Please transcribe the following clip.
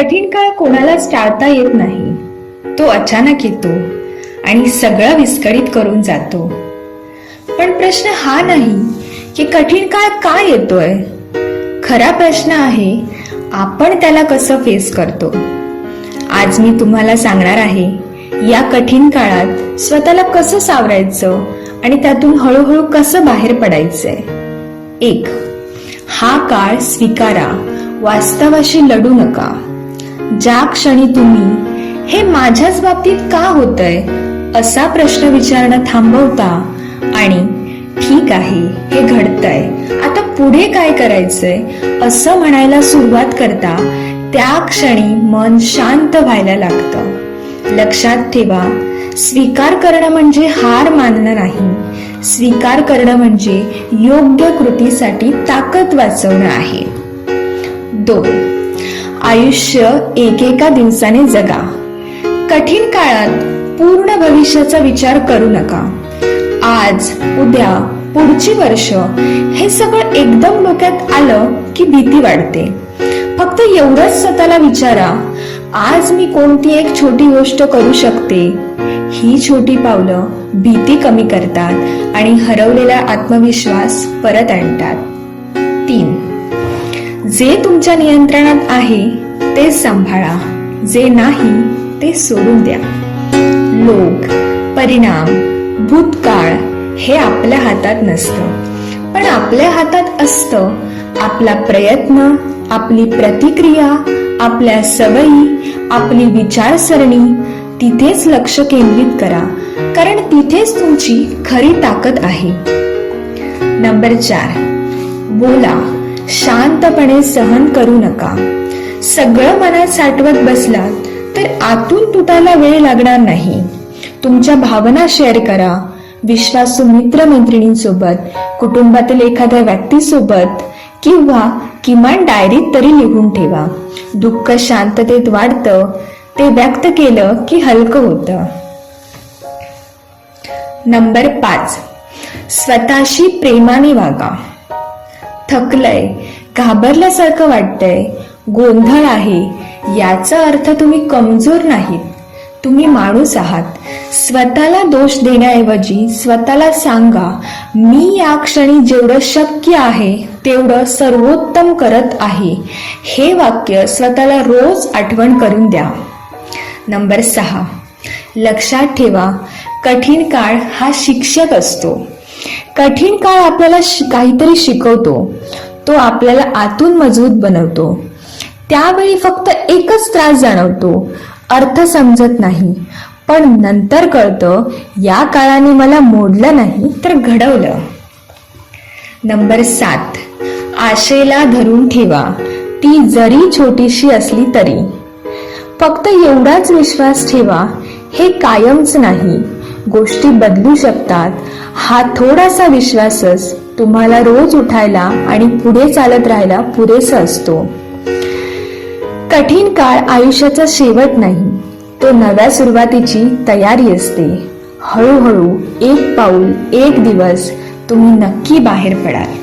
कठीण काळ कोणालाच टाळता येत नाही. तो अचानक येतो आणि सगळं विस्कळीत करून जातो. पण प्रश्न हा नाही की कठीण काळ का येतोय? खरा प्रश्न आहे आपण त्याला कसं फेस करतो? आज मी तुम्हाला सांगणार आहे या कठीण काळात स्वतःला कसं सावरायचं आणि त्यातून हळूहळू कसं बाहेर पडायचंय? एक हा काळ स्वीकारा वास्तवाशी लढू नका. ज्या क्षणी तुम्ही हे माझ्याच बाबतीत का होतंय असा प्रश्न विचारणं थांबवता आणि ठीक आहे हे घडतंय. आता पुढे काय करायचंय असं म्हणायला सुरुवात करता त्या क्षणी मन शांत व्हायला लागतं. लक्षात ठेवा स्वीकार करणं म्हणजे हार मानणं नाही. स्वीकार करणं म्हणजे योग्य कृतीसाठी ताकद वाचवणं आहे. दोन आयुष्य एकेका दिवसाने जगा. कठीण काळात पूर्ण भविष्याचा विचार करू नका. आज उद्या पुढची वर्ष हे सगळं एकदम डोक्यात आलं की भीती वाढते. फक्त एवढंच स्वतःला विचारा आज मी कोणती एक छोटी गोष्ट करू शकते? ही छोटी पावलं भीती कमी करतात आणि हरवलेला आत्मविश्वास परत आणतात. तीन. जे तुमच्या नियंत्रणात आहे ते सांभाळा. जे नाही ते सोडून द्या. लोक परिणाम भूतकाळ हे आपल्या हातात नसतं. पण आपल्या हातात असतं आपला प्रयत्न आपली प्रतिक्रिया आपल्या सवयी आपली विचारसरणी. तिथेच लक्ष केंद्रित करा. कारण तिथेच तुमची खरी ताकद आहे. नंबर चार. बोला. शांतपणे सहन करू नका. सगळं मनात साठवत बसलात तर आतून तुटायला वेळ लागणार नाही. तुमच्या भावना शेअर करा. विश्वासू मित्रमैत्रिणींसोबत कुटुंबातील एखाद्या व्यक्तीसोबत किंवा किमान डायरीत तरी लिहून ठेवा. दुःख शांततेत वाढतं. ते व्यक्त केलं की हलकं होतं. नंबर पाच. स्वतःशी प्रेमाने वागा. थकलंय घाबरल्यासारखं वाटतंय. गोंधळ आहे याचा अर्थ तुम्ही कमजोर नाहीत. तुम्ही माणूस आहात. स्वतःला दोष देण्याऐवजी स्वतःला सांगा मी या क्षणी जेवढं शक्य आहे तेवढं सर्वोत्तम करत आहे. हे वाक्य स्वतःला रोज आठवण करून द्या. नंबर सहा. लक्षात ठेवा कठीण काळ हा शिक्षक असतो. कठीण काळ आपल्याला काहीतरी शिकवतो. तो आपल्याला आतून मजबूत बनवतो. त्यावेळी फक्त एकच त्रास जाणवतो. अर्थ समजत नाही. पण नंतर कळतं या काळाने मला मोडलं नाही तर घडवलं. नंबर सात. आशेला धरून ठेवा. ती जरी छोटीशी असली तरी. फक्त एवढाच विश्वास ठेवा हे कायमच नाही. गोष्टी बदलू शकतात. हा थोडासा विश्वासच तुम्हाला रोज उठायला आणि पुढे चालत राहायला पुरेसा असतो. कठीण काळ आयुष्याचा शेवट नाही. तो नव्या सुरुवातीची तयारी असते. हळूहळू एक पाऊल एक दिवस तुम्ही नक्की बाहेर पडाल.